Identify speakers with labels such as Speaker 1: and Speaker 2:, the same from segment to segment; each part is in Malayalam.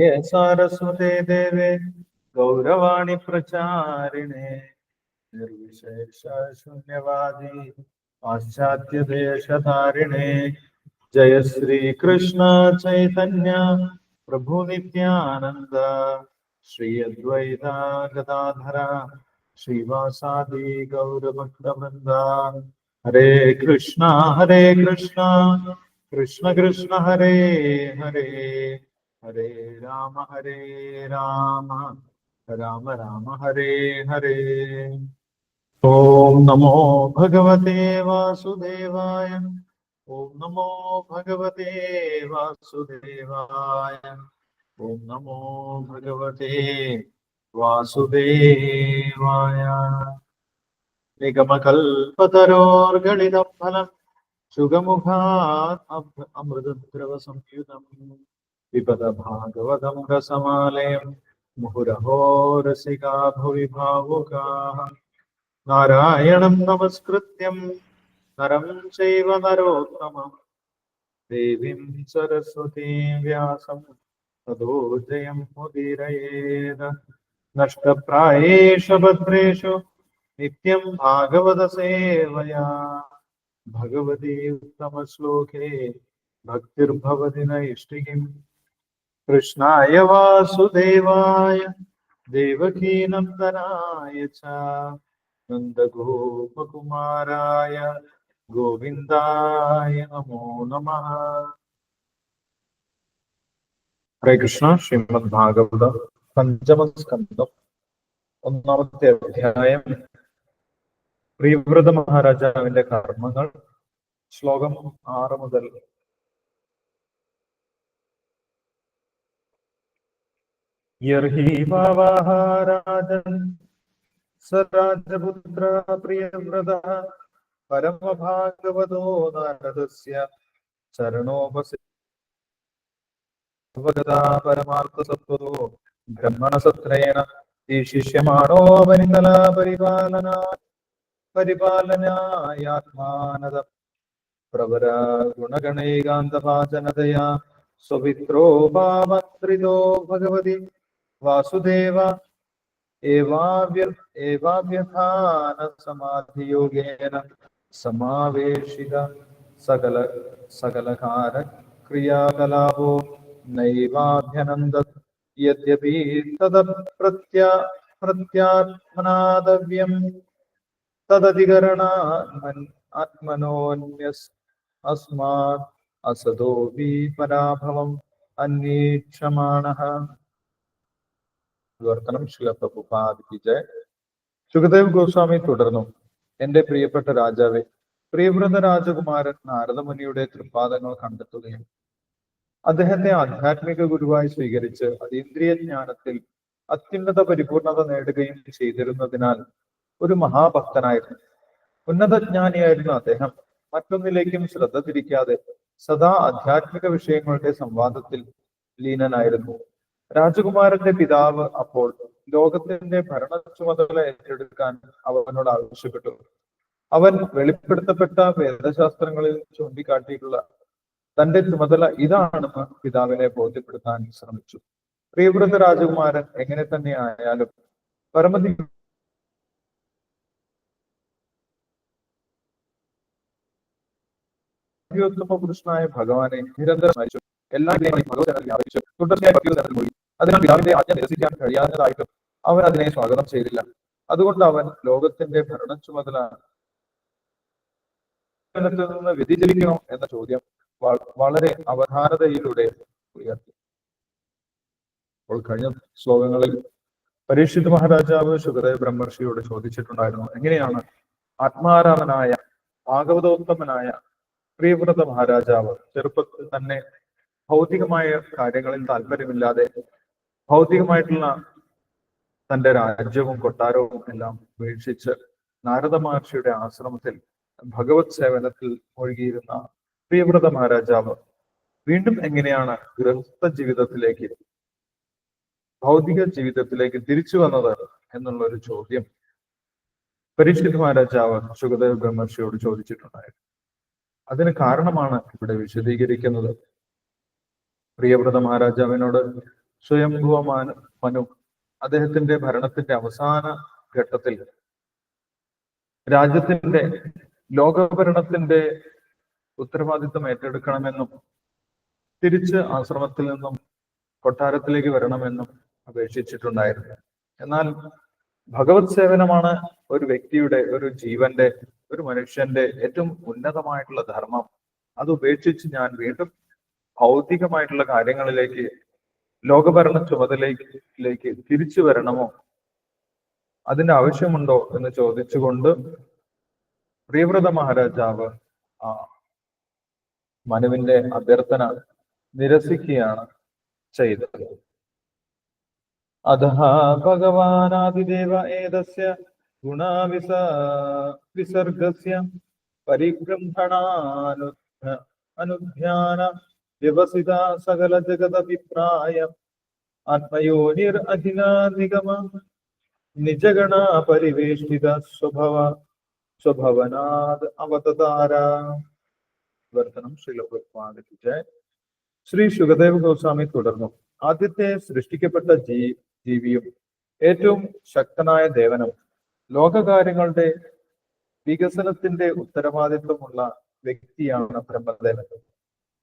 Speaker 1: जय सारस्वते देवे, गौरवाणी प्रचारिणे। निर्विशेष शून्यवादी, पाश्चात्य देशधारिणे। जय श्री कृष्ण चैतन्य, प्रभु नित्यानंद श्री अद्वैता गदाधरा श्रीवासादि गौरभक्तवृंद हरे कृष्णा हरे कृष्णा। कृष्ण कृष्ण, हरे हरे। ഹരേ രാമ ഹരേ രാമ. രാമ രാമ ഹരേ ഹരേ. ഓം നമോ ഭഗവതേ വാസുദേവായ. ഓം നമോ ഭഗവതേ വാസുദേവായ. ഓം നമോ ഭഗവതേ വാസുദേവായ. നിഗമകൽപതരോർഗളിതം ഫലം സുഖമുഖാ पिबत भागवतं रसमालयम् मुहुरहो रसिका भुवि भावुकाः नारायणं नमस्कृत्यं नरं चैव नरोत्तमम्। देवीं सरस्वतीं व्यासं ततो जयं मुदीरयेद। नष्टप्रायेषु भद्रेषु नित्यं भागवतसेवया भगवती उत्तमश्लोके भक्तिर्भवति नैष्टिकीम् കൃഷ്ണായ വാസുദേവായ ദേവകീനന്ദനായ ച നന്ദഗോപകുമാരായ ഗോവിന്ദായ നമോ നമ. ഹരേ കൃഷ്ണ ശ്രീമദ് ഭാഗവത പഞ്ചമസ്കന്ധം ഒന്നാമത്തെ അധ്യായം. പ്രിയവ്രത മഹാരാജാവിന്റെ കർമ്മങ്ങൾ ശ്ലോകം ആറ് മുതൽ യർഹി വാവാഹാരാജൻ സരാജപുത്ര പ്രിയവ്രത പരമഭാഗവതോ നാരദസ്യ ചരണോപസിതാ പരമാർത്ഥസത്വതോ ബ്രഹ്മണസത്രേണ ശിഷ്യമാണോ പരിതല പരിപാലന പരിപാലനായാത്മാനത. പ്രവര ഗുണഗണൈകാന്തഭാജനതയാ. സ്വപിത്രോ ഭാവത്രിതോ ഭഗവതി. വാസുദേവ ഏവാവ്യ ഏവാവ്യഥാന സമാധിയോഗേന സമാവേശിത സകല സകലകാര ക്രിയാകലാപോ നൈവാഭ്യനന്ദ യദ്യപി തദ പ്രത്യ പ്രത്യാത്മനാദവ്യം തദധികരണാത്മൻ ആത്മനോന്യസ് അസ്മാത് അസതോ വി പരാഭവം അന്വേക്ഷമാണഃ വിവർത്തനം ശിലപ്രഭുപാദിക്ക് ജയ. സുഖദേവ് ഗോസ്വാമി തുടർന്നു. എന്റെ പ്രിയപ്പെട്ട രാജാവെ പ്രിയവ്രത രാജകുമാരൻ നാരദമുനിയുടെ തൃപ്പാദങ്ങൾ കണ്ടെത്തുകയും അദ്ദേഹത്തെ ആധ്യാത്മിക ഗുരുവായി സ്വീകരിച്ച് അതീന്ദ്രിയ ജ്ഞാനത്തിൽ അത്യുന്നത പരിപൂർണത നേടുകയും ചെയ്തിരുന്നതിനാൽ ഒരു മഹാഭക്തനായിരുന്നു. ഉന്നത ജ്ഞാനിയായിരുന്നു അദ്ദേഹം. മറ്റൊന്നിലേക്കും ശ്രദ്ധ തിരിക്കാതെ സദാ ആധ്യാത്മിക വിഷയങ്ങളുടെ സംവാദത്തിൽ ലീനനായിരുന്നു. രാജകുമാരന്റെ പിതാവ് അപ്പോൾ ലോകത്തിന്റെ ഭരണ ചുമതല ഏറ്റെടുക്കാൻ അവനോട് ആവശ്യപ്പെട്ടു. അവൻ വെളിപ്പെടുത്തപ്പെട്ട വേദശാസ്ത്രങ്ങളിൽ ചൂണ്ടിക്കാട്ടിയിട്ടുള്ള തന്റെ ചുമതല ഇതാണെന്ന് പിതാവിനെ ബോധ്യപ്പെടുത്താൻ ശ്രമിച്ചു. പ്രിയവ്രത രാജകുമാരൻ എങ്ങനെ തന്നെ ആയാലും പരമതി പുരുഷനായ ഭഗവാനെ നിരന്തരം എല്ലാ തുടർച്ചയായ അതിനാൽ പിതാവിന്റെ ആജ്ഞ നിരസിക്കാൻ കഴിയാത്തതായിട്ടും അവൻ അതിനെ സ്വാഗതം ചെയ്തില്ല. അതുകൊണ്ട് അവൻ ലോകത്തിന്റെ ഭരണ ചുമതല നിന്ന് എന്ന ചോദ്യം വളരെ അവധാനതയിലൂടെ ഉയർത്തി. അപ്പോൾ കഴിഞ്ഞ ശ്ലോകങ്ങളിൽ പരീക്ഷിത് മഹാരാജാവ് ശുഗദേവ് ബ്രഹ്മർഷിയോട് ചോദിച്ചിട്ടുണ്ടായിരുന്നു എങ്ങനെയാണ് ആത്മാരാമനായ ഭാഗവതോത്തമനായ പ്രിയവ്രത മഹാരാജാവ് ചെറുപ്പത്തിൽ തന്നെ ഭൗതികമായ കാര്യങ്ങളിൽ താല്പര്യമില്ലാതെ ഭൗതികമായിട്ടുള്ള തന്റെ രാജ്യവും കൊട്ടാരവും എല്ലാം ഉപേക്ഷിച്ച് നാരദ മഹർഷിയുടെ ആശ്രമത്തിൽ ഭഗവത് സേവനത്തിൽ ഒഴുകിയിരുന്ന പ്രിയവ്രത മഹാരാജാവ് വീണ്ടും എങ്ങനെയാണ് ഗൃഹസ്ഥ ജീവിതത്തിലേക്ക് ഭൗതിക ജീവിതത്തിലേക്ക് തിരിച്ചു വന്നത് എന്നുള്ള ഒരു ചോദ്യം പരീക്ഷിത് മഹാരാജാവ് സുഖദേവ് ബ്രഹ്മർഷിയോട് ചോദിച്ചിട്ടുണ്ടായിരുന്നു. അതിന് കാരണമാണ് ഇവിടെ വിശദീകരിക്കുന്നത്. പ്രിയവ്രത മഹാരാജാവിനോട് സ്വയംഭൂവമാന മനു അദ്ദേഹത്തിന്റെ ഭരണത്തിന്റെ അവസാന ഘട്ടത്തിൽ രാജ്യത്തിന്റെ ലോകഭരണത്തിന്റെ ഉത്തരവാദിത്വം ഏറ്റെടുക്കണമെന്നും തിരിച്ച് ആശ്രമത്തിൽ നിന്നും കൊട്ടാരത്തിലേക്ക് വരണമെന്നും അപേക്ഷിച്ചിട്ടുണ്ടായിരുന്നു. എന്നാൽ ഭഗവത് സേവനമാണ് ഒരു വ്യക്തിയുടെ ഒരു ജീവന്റെ ഒരു മനുഷ്യന്റെ ഏറ്റവും ഉന്നതമായിട്ടുള്ള ധർമ്മം. അത് ഉപേക്ഷിച്ച് ഞാൻ വീണ്ടും ഭൗതികമായിട്ടുള്ള കാര്യങ്ങളിലേക്ക് ലോകഭരണ ചുമതലയിലേക്ക് തിരിച്ചു വരണമോ? അതിന്റെ ആവശ്യമുണ്ടോ എന്ന് ചോദിച്ചുകൊണ്ട് പ്രിയവ്രത മഹാരാജാവ് ആ മനുവിന്റെ അഭ്യർത്ഥന നിരസിക്കുകയാണ് ചെയ്തത്. അധ ഭഗവാനാദിദേവ ഏതസ്യ ഗുണാവിസ വിസർഗസ്യ പരിബ്രഹ്മണാനു അനുധ്യാന വ്യവസിത സകല ജഗദഭിപ്രായ. ആത്മയോനിർ അഖിലാനിഗമ നിജഗണ പരിവേഷ്ടിത സ്വഭവ. സ്വഭവനാദ് അവതാര വർത്തനം ശ്രീലപ്രഭാതിച്ച് ശ്രീ സുഖദേവ് ഗോസ്വാമി തുടർന്നു. ആദ്യത്തെ സൃഷ്ടിക്കപ്പെട്ട ജീ ജീവിയും ഏറ്റവും ശക്തനായ ദേവനും ലോകകാര്യങ്ങളുടെ വികസനത്തിന്റെ ഉത്തരവാദിത്വമുള്ള വ്യക്തിയാണ് ബ്രഹ്മദേവൻ.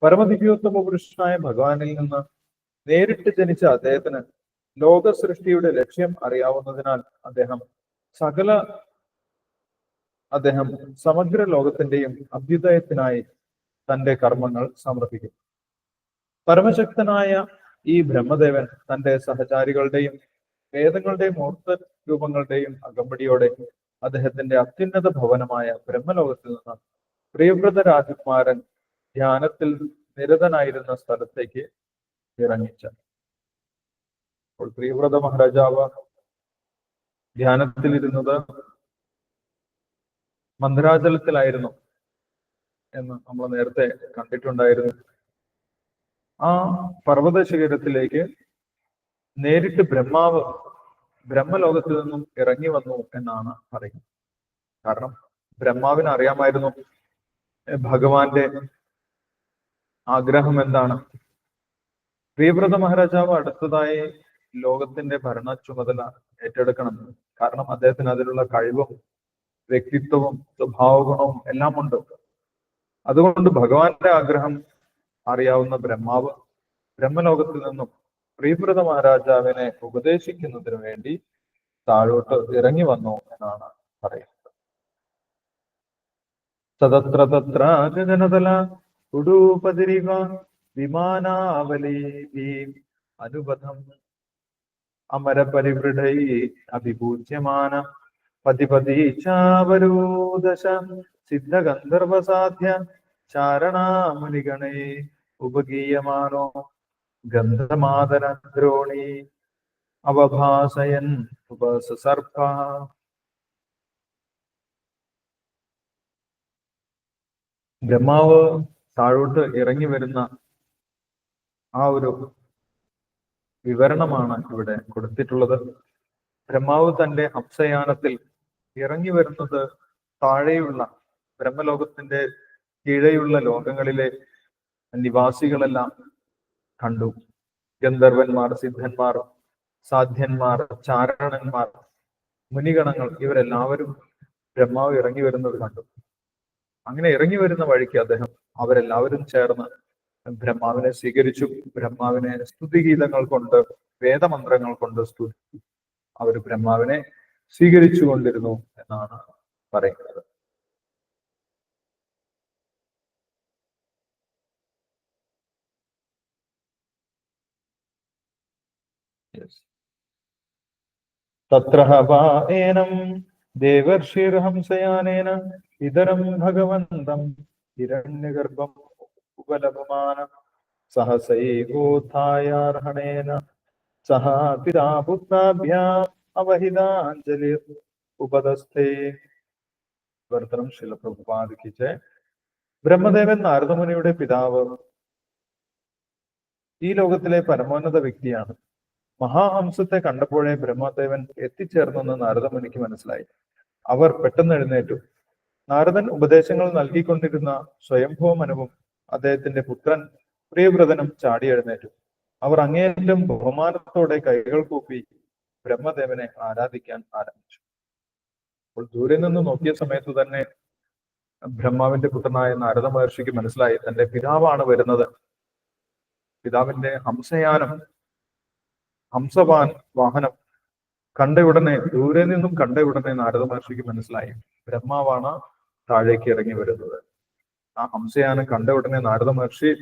Speaker 1: പരമദിവ്യോത്തമ പുരുഷനായ ഭഗവാനിൽ നിന്ന് നേരിട്ട് ജനിച്ച അദ്ദേഹത്തിന് ലോക സൃഷ്ടിയുടെ ലക്ഷ്യം അറിയാവുന്നതിനാൽ അദ്ദേഹം സകല അദ്ദേഹം സമഗ്ര ലോകത്തിന്റെയും അഭ്യുദയത്തിനായി തന്റെ കർമ്മങ്ങൾ സമർപ്പിക്കും. പരമശക്തനായ ഈ ബ്രഹ്മദേവൻ തന്റെ സഹചാരികളുടെയും വേദങ്ങളുടെയും മൂർത്ത രൂപങ്ങളുടെയും അകമ്പടിയോടെ അദ്ദേഹത്തിന്റെ അത്യുന്നത ഭവനമായ ബ്രഹ്മലോകത്തിൽ നിന്ന് പ്രിയവ്രത രാജകുമാരൻ ധ്യാനത്തിൽ നിരതനായിരുന്ന സ്ഥലത്തേക്ക് ഇറങ്ങിച്ച. അപ്പോൾ പ്രിയവ്രത മഹാരാജാവ് ധ്യാനത്തിലിരുന്നത് മന്ദരാചലത്തിലായിരുന്നു എന്ന് നമ്മൾ നേരത്തെ കണ്ടിട്ടുണ്ടായിരുന്നു. ആ പർവത ശിഖരത്തിലേക്ക് നേരിട്ട് ബ്രഹ്മാവ് ബ്രഹ്മലോകത്തിൽ നിന്നും ഇറങ്ങി വന്നു എന്നാണ് പറയുന്നത് കാരണം ബ്രഹ്മാവിന് അറിയാമായിരുന്നു ഭഗവാന്റെ ആഗ്രഹം എന്താണ്? പ്രിയവ്രത മഹാരാജാവ് അടുത്തതായി ലോകത്തിന്റെ ഭരണ ചുമതല ഏറ്റെടുക്കണം. കാരണം അദ്ദേഹത്തിന് അതിനുള്ള കഴിവും വ്യക്തിത്വവും സ്വഭാവ ഗുണവും എല്ലാം ഉണ്ട് അതുകൊണ്ട് ഭഗവാന്റെ ആഗ്രഹം അറിയാവുന്ന ബ്രഹ്മാവ് ബ്രഹ്മലോകത്തിൽ നിന്നും പ്രിയവ്രത മഹാരാജാവിനെ ഉപദേശിക്കുന്നതിന് വേണ്ടി താഴോട്ട് ഇറങ്ങി വന്നു എന്നാണ് പറയുന്നത്. തതത്ര തത്ര ഉടൂപതിരിവ വിമാനാവലി അനുപഥം അമരപരിവൃഢൈ അഭിപൂജ്യമാന. പതിപതി ചാവരൂദശ സിദ്ധഗന്ധർവസാധ്യ ചാരണാമുനിഗണേ ഉപഗീയമാനോ ഗന്ധമാതരദ്രോണി അവഭാസയൻ ഉപസസർപ്പ. ബ്രഹ്മാവ് താഴോട്ട് ഇറങ്ങി വരുന്ന ആ ഒരു വിവരണമാണ് ഇവിടെ കൊടുത്തിട്ടുള്ളത്. ബ്രഹ്മാവ് തന്റെ അപ്സയാനത്തിൽ ഇറങ്ങി വരുന്നത് താഴെയുള്ള ബ്രഹ്മലോകത്തിന്റെ കീഴെയുള്ള ലോകങ്ങളിലെ നിവാസികളെല്ലാം കണ്ടു. ഗന്ധർവന്മാർ സിദ്ധന്മാർ സാധ്യന്മാർ ചാരണന്മാർ മുനിഗണങ്ങൾ ഇവരെല്ലാവരും ബ്രഹ്മാവ് ഇറങ്ങി വരുന്നത് കണ്ടു. അങ്ങനെ ഇറങ്ങി വരുന്ന വഴിക്ക് അദ്ദേഹം അവരെല്ലാവരും ചേർന്ന് ബ്രഹ്മാവിനെ സ്വീകരിച്ചു. ബ്രഹ്മാവിനെ സ്തുതിഗീതങ്ങൾ കൊണ്ട് വേദമന്ത്രങ്ങൾ കൊണ്ട് സ്തുതി അവർ ബ്രഹ്മാവിനെ സ്വീകരിച്ചു കൊണ്ടിരുന്നു എന്നാണ് പറയുന്നത്. തത്രഹവാനം ദേവർഷിർഹംസയാനേന ഇതരം ഭഗവന്തം ഹിരണ്യഗർഭം ഉപലഭമാന സഹസൈകോത്ഥായാർഹണേന സഹ പിതാപുത്രാഭ്യാം അവഹിതാഞ്ജലി ഉപദസ്ഥേ. വർത്തനം ശിലപ്രഭുപാദിക്കിച്ച് ബ്രഹ്മദേവൻ നാരദമുനിയുടെ പിതാവ്. ഈ ലോകത്തിലെ പരമോന്നത വ്യക്തിയാണ്. മഹാഹംസത്തെ കണ്ടപ്പോഴേ ബ്രഹ്മദേവൻ എത്തിച്ചേർന്നെന്ന് നാരദമുനിക്ക് മനസ്സിലായി. അവർ പെട്ടെന്ന് എഴുന്നേറ്റു. നാരദൻ ഉപദേശങ്ങൾ നൽകിക്കൊണ്ടിരുന്ന സ്വയംഭവമനവും അദ്ദേഹത്തിന്റെ പുത്രൻ പ്രിയവ്രതനും ചാടി എഴുന്നേറ്റു. അവർ അങ്ങേയറ്റം ബഹുമാനത്തോടെ കൈകൾ കൂപ്പി ബ്രഹ്മദേവനെ ആരാധിക്കാൻ ആരംഭിച്ചു. അപ്പോൾ ദൂരെ നിന്ന് നോക്കിയ സമയത്ത് തന്നെ ബ്രഹ്മാവിന്റെ പുത്രനായ നാരദ മഹർഷിക്ക് മനസ്സിലായി തന്റെ പിതാവാണ് വരുന്നത്. പിതാവിന്റെ ഹംസയാനം ഹംസവാൻ വാഹനം കണ്ട ഉടനെ ദൂരെ നിന്നും കണ്ട ഉടനെ നാരദ മഹർഷിക്ക് മനസ്സിലായി. ബ്രഹ്മാവാണ് താഴേക്ക് ഇറങ്ങി വരുന്നത്. ആ ഹംസയാനം കണ്ട ഉടനെ നാരദ മഹർഷി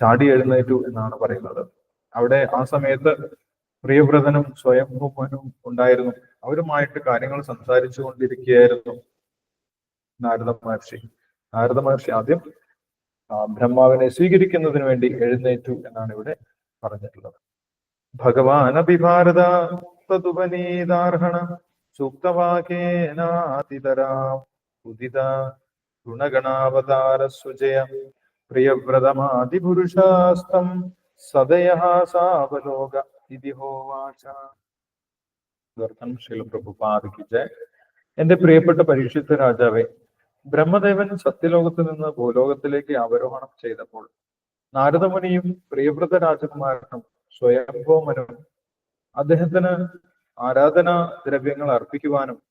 Speaker 1: ചാടി എഴുന്നേറ്റു എന്നാണ് പറയുന്നത്. അവിടെ ആ സമയത്ത് പ്രിയവ്രതനും സ്വയംഭൂമനും ഉണ്ടായിരുന്നു. അവരുമായിട്ട് കാര്യങ്ങൾ സംസാരിച്ചു കൊണ്ടിരിക്കുകയായിരുന്നു നാരദ മഹർഷി. നാരദ മഹർഷി ആദ്യം ബ്രഹ്മാവിനെ സ്വീകരിക്കുന്നതിന് വേണ്ടി എഴുന്നേറ്റു എന്നാണ് ഇവിടെ പറഞ്ഞിട്ടുള്ളത്. ഭഗവാൻ തതുപനീതാർഹണ സൂക്തവാക്യേനാതിതരാം. ഉദിത ഗുണഗണാവതാര സുജയ പ്രിയവ്രതമാതിപുരുഷാസ്തം സദയ സാവലോക ഇതി ഹോവാച. ഇതർത്ഥം ശ്രീല പ്രഭുപാദിക്കിച്ച് എന്റെ പ്രിയപ്പെട്ട പരീക്ഷിത്ത രാജാവേ ബ്രഹ്മദേവൻ സത്യലോകത്ത് നിന്ന് ഭൂലോകത്തിലേക്ക് അവരോഹണം ചെയ്തപ്പോൾ നാരദമുനിയും പ്രിയവ്രത രാജകുമാരനും സ്വയംഭോമനും അദ്ദേഹത്തിന് ആരാധനാ ദ്രവ്യങ്ങൾ അർപ്പിക്കുവാനും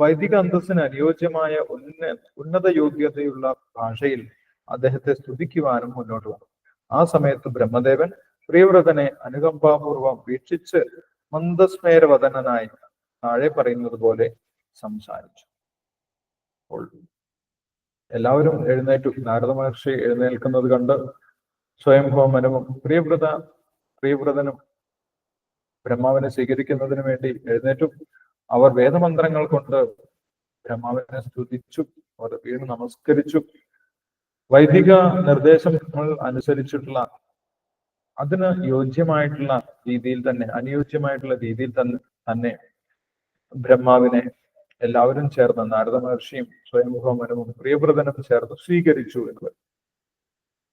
Speaker 1: വൈദിക അന്തസ്സിന് അനുയോജ്യമായ ഉന്ന ഉന്നത യോഗ്യതയുള്ള ഭാഷയിൽ അദ്ദേഹത്തെ സ്തുതിക്കുവാനും മുന്നോട്ട് വന്നു. ആ സമയത്ത് ബ്രഹ്മദേവൻ പ്രിയവ്രതനെ അനുകമ്പാപൂർവം വീക്ഷിച്ച് മന്ദസ്മേരവദനായി താഴെ പറയുന്നത് പോലെ സംസാരിച്ചു. എല്ലാവരും എഴുന്നേറ്റു. നാരദ മഹർഷി എഴുന്നേൽക്കുന്നത് കണ്ട് സ്വയംഭവമനവും പ്രിയവ്രത പ്രിയവ്രതനും ബ്രഹ്മാവിനെ സ്വീകരിക്കുന്നതിന് വേണ്ടി എഴുന്നേറ്റു. അവർ വേദമന്ത്രങ്ങൾ കൊണ്ട് ബ്രഹ്മാവിനെ സ്തുതിച്ചു അവർ വീണ് നമസ്കരിച്ചു. വൈദിക നിർദ്ദേശങ്ങൾ അനുസരിച്ചിട്ടുള്ള അതിന് യോജ്യമായിട്ടുള്ള രീതിയിൽ തന്നെ അനുയോജ്യമായിട്ടുള്ള രീതിയിൽ തന്നെ തന്നെ ബ്രഹ്മാവിനെ എല്ലാവരും ചേർന്ന് നാരദ മഹർഷിയും സ്വയംഭവമനവും പ്രിയവ്രതനും ചേർന്ന് സ്വീകരിച്ചു എന്ന്.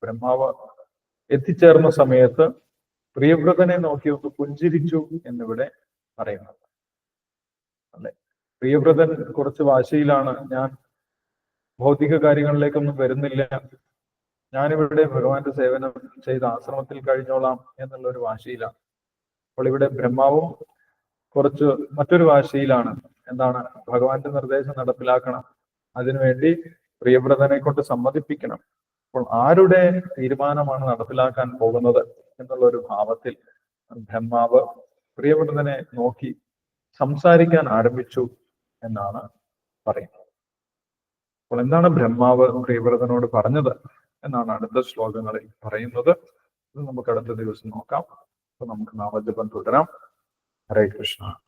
Speaker 1: ബ്രഹ്മാവ് എത്തിച്ചേർന്ന സമയത്ത് പ്രിയവ്രതനെ നോക്കി ഒന്ന് പുഞ്ചിരിച്ചു എന്നിവിടെ പറയുന്നത് അല്ലെ? പ്രിയവ്രതൻ കുറച്ച് വാശിയിലാണ്. ഞാൻ ഭൗതിക കാര്യങ്ങളിലേക്കൊന്നും വരുന്നില്ല. ഞാനിവിടെ ഭഗവാന്റെ സേവനം ചെയ്ത ആശ്രമത്തിൽ കഴിഞ്ഞോളാം എന്നുള്ള ഒരു വാശിയിലാണ്. അപ്പോൾ ഇവിടെ ബ്രഹ്മാവും കുറച്ച് മറ്റൊരു വാശിയിലാണ്. എന്താണ്? ഭഗവാന്റെ നിർദ്ദേശം നടപ്പിലാക്കണം. അതിനുവേണ്ടി പ്രിയവ്രതനെ കൊണ്ട് സമ്മതിപ്പിക്കണം. അപ്പോൾ ആരുടെ തീരുമാനമാണ് നടപ്പിലാക്കാൻ പോകുന്നത് എന്നുള്ള ഒരു ഭാവത്തിൽ ബ്രഹ്മാവ് പ്രിയവ്രതനെ നോക്കി സംസാരിക്കാൻ ആരംഭിച്ചു എന്നാണ് പറയുന്നത്. അപ്പോൾ എന്താണ് ബ്രഹ്മാവ് പ്രിയവ്രതനോട് പറഞ്ഞത് എന്നാണ് അടുത്ത ശ്ലോകങ്ങളിൽ പറയുന്നത്. ഇത് നമുക്ക് അടുത്ത ദിവസം നോക്കാം. അപ്പൊ നമുക്ക് നാമജപം തുടരാം. ഹരേ കൃഷ്ണ.